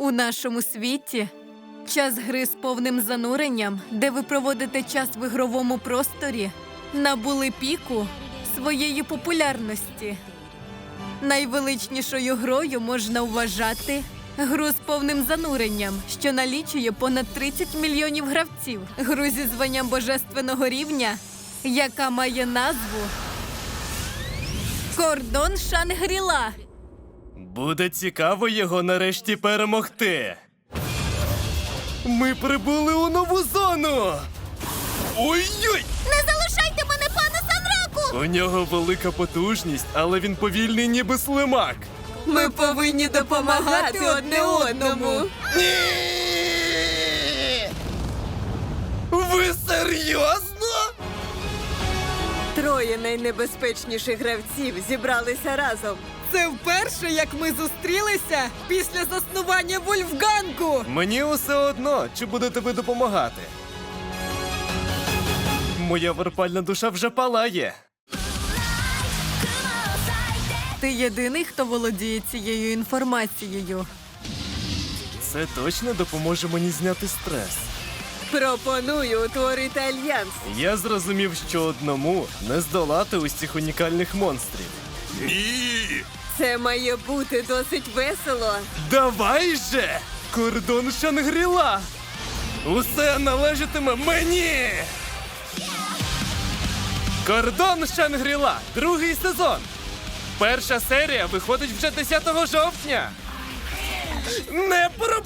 У нашому світі час гри з повним зануренням, де ви проводите час в ігровому просторі, набули піку своєї популярності. Найвеличнішою грою можна вважати гру з повним зануренням, що налічує понад 30 мільйонів гравців. Гру зі званням божественного рівня, яка має назву Кордон Шангріла. Буде цікаво його нарешті перемогти. Ми прибули у нову зону. Ой-ой! Не залишайте мене, пане Санраку! У нього велика потужність, але він повільний, ніби слимак. Ми повинні допомагати одне одному. Ні! Ви серйозно? Троє найнебезпечніших гравців зібралися разом. Це вперше, як ми зустрілися після заснування Вольфгангу. Мені усе одно, чи будете ви допомагати. Моя верпальна душа вже палає. Ти єдиний, хто володіє цією інформацією. Це точно допоможе мені зняти стрес. Пропоную утворити альянс. Я зрозумів, що одному не здолати усіх унікальних монстрів. Ні! Це має бути досить весело. Давай же! Кордон Шангріла! Усе належатиме мені! Кордон Шангріла! Другий сезон! Перша серія виходить вже 10 жовтня! Не її!